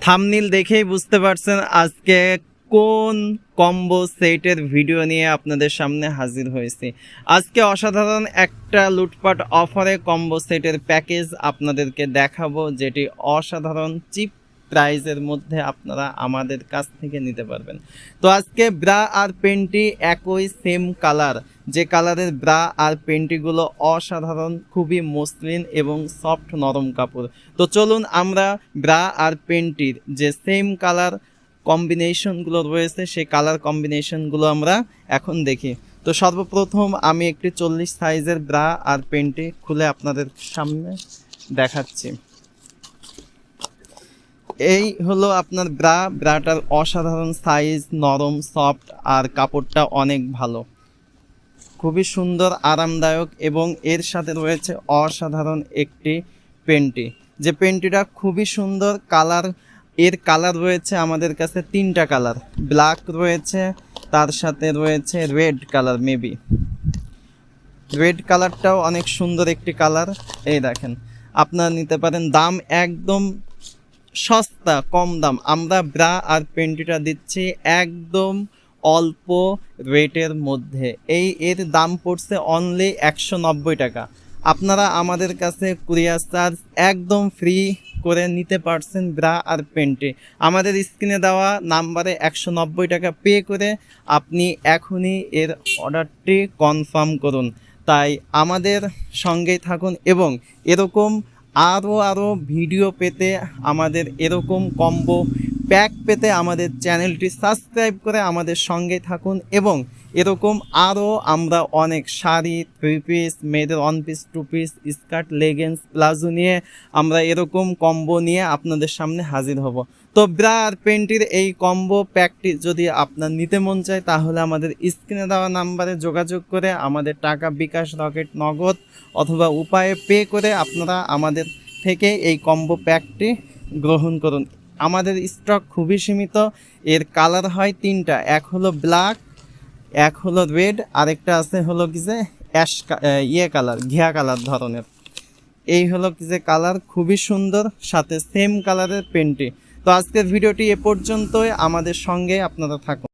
থামনিল দেখেই বুঝতে পারছেন আজকে কোন কম্বো সেটের ভিডিও নিয়ে আপনাদের সামনে হাজির হয়েছি। আজকে অসাধারণ একটা লুটপাট অফারে কম্বো সেটের প্যাকেজ আপনাদেরকে দেখাবো, যেটি অসাধারণ চিপ প্রাইজের মধ্যে আপনারা আমাদের কাছ থেকে নিতে পারবেন। তো আজকে ব্রা আর পেন্টি একই সেম কালার যে কালারের ব্রা আর পেন্টিগুলো অসাধারণ, খুবই মসৃণ এবং সফট নরম কাপড়। তো চলুন আমরা ব্রা আর পেন্টির যে সেম কালার কম্বিনেশনগুলো রয়েছে, সেই কালার কম্বিনেশনগুলো আমরা এখন দেখি। তো সর্বপ্রথম আমি একটি চল্লিশ সাইজের ব্রা আর পেন্টি খুলে আপনাদের সামনে দেখাচ্ছি। এই হলো আপনার ব্রা। ব্রাটার অসাধারণ সাইজ নরম সফট আর কাপড়টা অনেক ভালো। খুবই সুন্দর, আরামদায়ক এবং এর সাথে রয়েছে অসাধারণ একটি পেন্টি। যে পেন্টিটা খুবই সুন্দর কালার, এর কালার রয়েছে আমাদের কাছে তিনটা কালার। ব্ল্যাক রয়েছে, তার সাথে রয়েছে রেড কালার মেবি। রেড কালারটাও অনেক সুন্দর একটি কালার। এই দেখেন, আপনারা নিতে পারেন, দাম একদম সস্তা, কম দাম। আমরা ব্রা আর পেন্টিটা দিচ্ছি একদম অল্প রেটের মধ্যে। এই এর দাম পড়ছে অনলি একশো নব্বই টাকা। আপনারা আমাদের কাছে কুরিয়ার চার্জ একদম ফ্রি করে নিতে পারছেন ব্রা আর পেন্টে আমাদের স্ক্রিনে দেওয়া নাম্বারে একশো নব্বই টাকা পে করে আপনি এখনই এর অর্ডারটি কনফার্ম করুন। তাই আমাদের সঙ্গেই থাকুন এবং এরকম আরও আরও ভিডিও পেতে আমাদের এরকম কম্বো প্যাক পেতে আমাদের চ্যানেলটি সাবস্ক্রাইব করে আমাদের সঙ্গে থাকুন এবং এরকম আরও আমরা অনেক শাড়ি থ্রি পিস মেয়েদের one piece two piece skirt leggings palazzo নিয়ে আমরা এরকম কম্বো নিয়ে আপনাদের সামনে হাজির হব। তো ব্রা আর পেন্টির এই কম্বো প্যাকটি যদি আপনার নিতে মন চায়, তাহলে আমাদের স্ক্রিনে দেওয়া নাম্বারে যোগাযোগ করে আমাদের টাকা বিকাশ, রকেট, নগদ অথবা উপায়ে পে করে আপনারা আমাদের থেকে এই কম্বো প্যাকটি গ্রহণ করুন। আমাদের স্টক খুবই সীমিত। এর কালার হয় তিনটা, এক হলো ব্ল্যাক এক হলো রেড আরেকটা আছে হলো কি যে অ্যাশ ইয়ে কালার ঘিয়া কালার ধরনের। এই হলো কি যে কালার খুবই সুন্দর, সাথে সেম কালারের পেন্টি তো আজকের ভিডিওটি এ পর্যন্তই, আমাদের সঙ্গে আপনারা থাকুন।